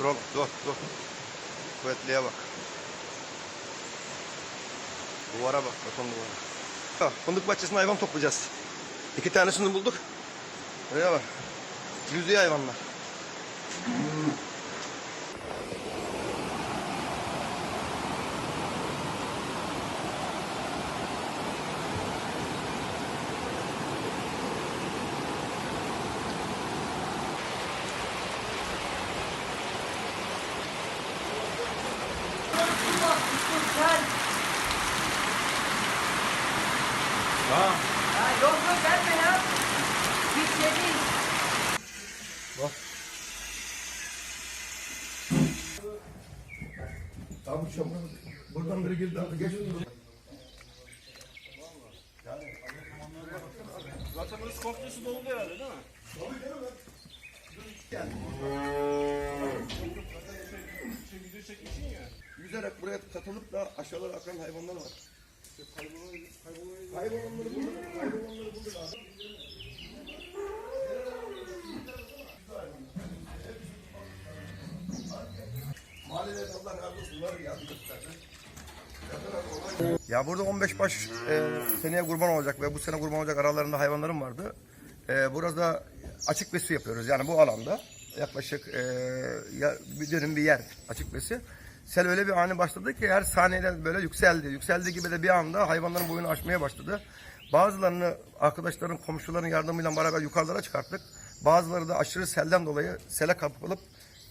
Dur oğlum dur dur. Kuvvetliye bak. Duvara bak beton duvara. Ha, fındık bahçesinde hayvan toplayacağız. İki tanesini bulduk. Buraya bak. Yüzüyor hayvanlar. Ha. Ya yok yok gelme ya. Hiç şey değil. Bak. Abi şu buradan biri girdi abi geç. Zaten burası komplesi doldu herhalde değil mi? Yüzerek buraya katılıp da aşağılara akan hayvanlar var. Hayvanları bulduk. Hayvanları bulduk abi. Mahallede Allah razı olsun. Var ya. Ya burada 15 baş e, seneye kurban olacak ve bu sene kurban olacak aralarında hayvanlarım vardı. E, burada açık besi yapıyoruz yani bu alanda yaklaşık e, ya, bir dönüm bir yer açık besi. Sel öyle bir ani başladı ki her saniyeden böyle yükseldi. Yükseldiği gibi de bir anda hayvanların boyunu aşmaya başladı. Bazılarını arkadaşların, komşuların yardımıyla beraber yukarılara çıkarttık. Bazıları da aşırı selden dolayı sele kapılıp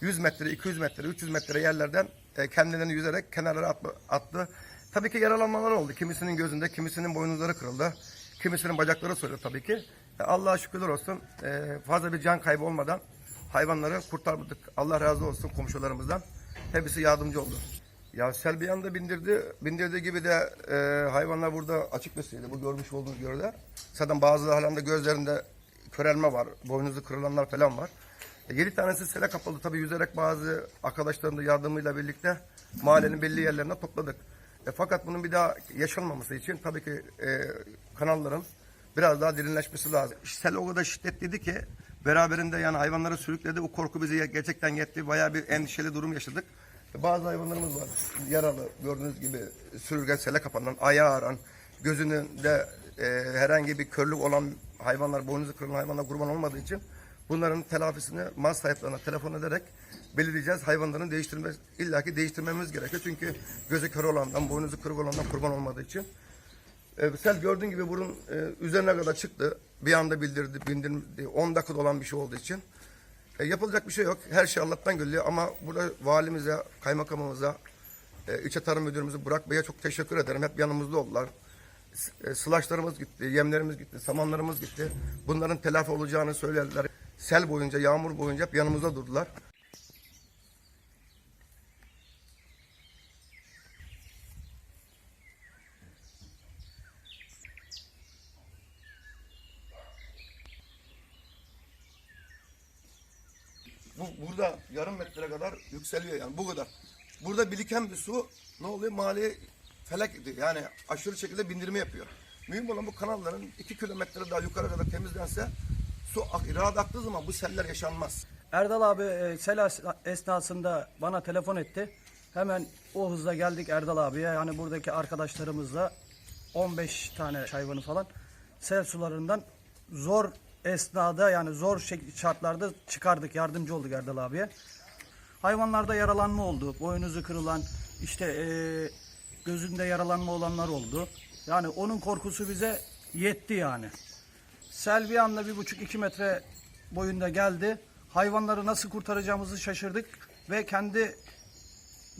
100 metre, 200 metre, 300 metre yerlerden e, kendilerini yüzerek kenarlara attı. Tabii ki yaralanmalar oldu. Kimisinin gözünde, kimisinin boynuzları kırıldı. Kimisinin bacakları soyuldu tabii ki. E, Allah'a şükürler olsun e, fazla bir can kaybı olmadan hayvanları kurtardık. Allah razı olsun komşularımızdan. Hepsi yardımcı oldu. Ya sel bir anda bindirdi. Bindirdiği gibi de e, hayvanlar burada açık besliydi. Bu görmüş olduğunuz gördüler. Zaten bazı halinde gözlerinde körelme var. Boynuzu kırılanlar falan var. E, Yedi tanesi sele kapalı tabii yüzerek bazı arkadaşların da yardımıyla birlikte mahallenin belli yerlerine topladık. E, fakat bunun bir daha yaşanmaması için tabii ki e, kanalların biraz daha derinleşmesi lazım. Sel o kadar şiddetliydi ki beraberinde yani hayvanları sürükledi. O korku bizi gerçekten yetti. Bayağı bir endişeli durum yaşadık. E, Bazı hayvanlarımız var yaralı gördüğünüz gibi sürürgen sele kapanan, ayağı aran, gözünde e, herhangi bir körlük olan hayvanlar, boynuzu kırılan hayvanlar kurban olmadığı için bunların telafisini mal sahiplerine telefon ederek belirleyeceğiz. Hayvanların değiştirme, illaki değiştirmemiz gerekiyor. Çünkü gözü kör olandan, boynuzu kırık olandan kurban olmadığı için. E, sel gördüğün gibi bunun e, üzerine kadar çıktı. Bir anda bildirdi, bindirdi. 10 dakika olan bir şey olduğu için. E, yapılacak bir şey yok. Her şey Allah'tan geliyor ama burada valimize, kaymakamımıza, e, İlçe Tarım Müdürümüze Burak Bey'e çok teşekkür ederim. Hep yanımızda oldular. E, sılaçlarımız gitti, yemlerimiz gitti, samanlarımız gitti. Bunların telafi olacağını söylediler. Sel boyunca, yağmur boyunca hep yanımızda durdular. Bu burada yarım metre kadar yükseliyor yani bu kadar. Burada biriken bir su ne oluyor? Mahalleye felak ediyor. Yani aşırı şekilde bindirme yapıyor. Mühim olan bu kanalların iki kilometre daha yukarı kadar temizlense su rahat aktığı zaman bu seller yaşanmaz. Erdal abi e, sel as- esnasında bana telefon etti. Hemen o hızla geldik Erdal abiye. Yani buradaki arkadaşlarımızla 15 tane hayvanı falan sel sularından zor esnada yani zor şartlarda çıkardık. Yardımcı olduk Erdal abiye. Hayvanlarda yaralanma oldu. Boynuzu kırılan, işte e, gözünde yaralanma olanlar oldu. Yani onun korkusu bize yetti yani. Sel bir anda bir buçuk iki metre boyunda geldi. Hayvanları nasıl kurtaracağımızı şaşırdık ve kendi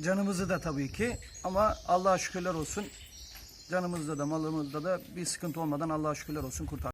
canımızı da tabii ki ama Allah'a şükürler olsun canımızda da malımızda da bir sıkıntı olmadan Allah'a şükürler olsun kurtardık.